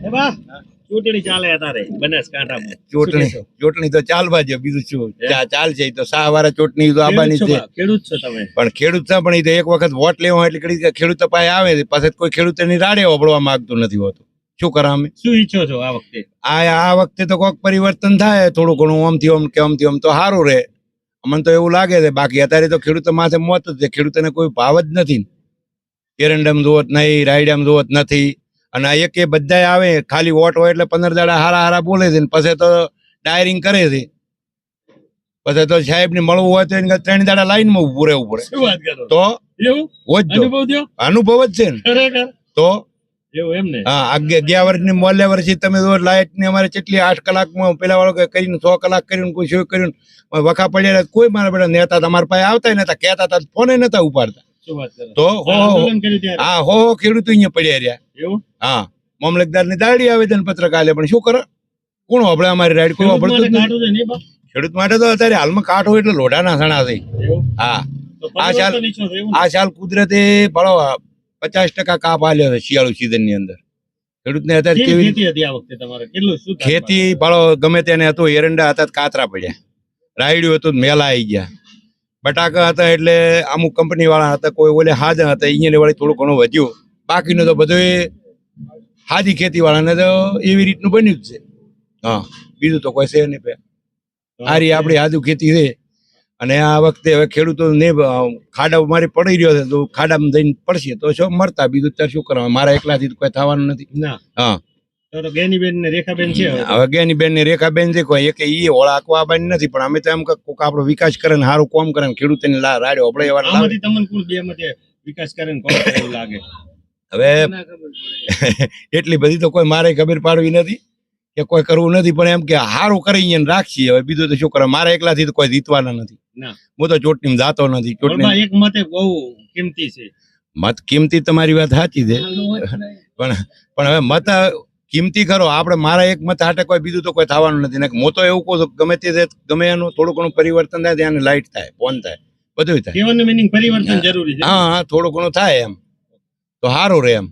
ચૂંટણી ચાલે અત્યારે બનાસકાંઠામાં. ચૂંટણી ચૂંટણી તો ચાલવા છે બીજું શું? ચા ચાલશે ઈ તો સા વાળા ચૂંટણી તો આવવાની છે ખેડૂત છો તમે. પણ ખેડૂત ના પણ તો એક વખત વોટ લેવા એટલે ખેડૂત પાસે આવે છે. પાછળ કોઈ ખેડૂતની રાડે ઓબળવા માંગતું નથી હોતું. શું કરા અમે? શું ઈચ્છો છો આ વખતે? આ આ વખતે તો કોઈક પરિવર્તન થાય થોડું ઘણું ઓમથી ઓમ કે ઓમથી ઓમ તો સારું રહે. અમને તો એવું લાગે છે બાકી અત્યારે તો ખેડૂતો માથે મોત જ છે. ખેડૂતોને કોઈ ભાવ જ નથી. એરંડમ જોવત નહીં રાયડમ જોવત નથી. અને આ એકે બધાય આવે ખાલી વોટ હોય એટલે પંદર દાડા હારા હારા બોલે છે પછી તો ડાયરિંગ કરે છે. પછી તો સાહેબ ને મળવું હોય તો એને ત્રણ દાડા લાઈનમાં ઉભું રહેવું પડે. તો અનુભવ જ છે ને. તો? એવું એમ ને? હા અગિયાર ગયા વર્ષની મોલ્યા વર્ષે તમે જો લાઇટની અમારે કેટલી આઠ કલાકમાં પેલા વાળો કરીને સો કલાક કરીને કોઈ શું કર્યું વખા પડ્યા કોઈ મારા બધા નેતા તમારા પાસે આવતા નતા કહેતા હતા ફોને નતા ઉપાડતા. તો હો હો. ખેડૂતો અહીંયા પડ્યા રહ્યા. એવું? હા. મામલતદાર ને દાડી આવેદન પત્રક આલે પણ શું કરે? કોણ આપણે અમારી રાઈડ? કોઈ ખેડૂત વાપરતું કાઢું ખેડૂત માટે તો અત્યારે હાલમાં કાઠો એટલે લોઢાના સણા છે. હા. આ ને? આ સાલ કુદરતે ભાડો પચાસ ટકા કાપ આલ્યો છે શિયાળુ સિઝનની અંદર. ખેડૂતને અત્યારે કેવી હતી આ વખતે તમારે? કેટલું ખેતી ભાળો ગમે તેને હતો એરંડા હતા કાતરા પડ્યા. રાયડ્યું હતું મેલા આવી ગયા. બટાકા હતા એટલે અમુક કંપની વાળા હતા કોઈ ઓલે હાજા હતા અહીંયા વળી થોડું ઘણું વધ્યું. બાકીનું તો બધું હાજી ખેતીવાળાને ખેતી તો એવી રીતનું બન્યું જ છે. હા બીજું તો કોઈ છે નહીં પે સારી આપણી હાજુ ખેતી છે. અને આ વખતે હવે ખેડૂતો ને ખાડા મારી પડી રહ્યો છે તો ખાડામાં જઈને પડશે તો શું મરતા? બીજું ત્યારે શું કરવા મારા એકલાથી કોઈ થવાનું નથી. ના. હા. તો તો ગેનીબેન ને રેખાબેન છે હવે. તો. હવે જ્ઞાની બેન ને રેખા બેન છે કોઈ એક ઈ ઓળાકવા આવવાની નથી પણ અમે તો એમ કે કોક આપણો વિકાસ કરે ને સારું કોમ કરે ને ખેડૂતોને રાડ્યો આપણે એવા આમાંથી તમને કુલ બે માંથી વિકાસ કરે ને કોણ એવું લાગે. હવે એટલી બધી તો કોઈ મારે ખબર પાડવી નથી કે કોઈ કરવું નથી પણ એમ કે સારું કરી અહીંયા ને રાખીએ. હવે બીજું તો શું કરે મારા એકલાથી તો કોઈ જીતવાના નથી. હું તો ચોટણી જાતો નથી ચોટણી એક મતે બહુ કિંમતી છે. મત કિંમતી તમારી વાત સાચી છે. પણ પણ હવે મત કિંમતી ખરો. આપણે મારા એક મત હાટે કોઈ બીજું તો કોઈ થવાનું નથી. ને હું તો એવું કહું છું ગમે તે ગમે એનું થોડું ઘણું પરિવર્તન થાય ત્યાં લાઇટ થાય ફોન થાય. બધું થાય. જીવનનું meaning પરિવર્તન જરૂરી છે. હા હા થોડું ઘણું થાય એમ. તો સારું રહે એમ.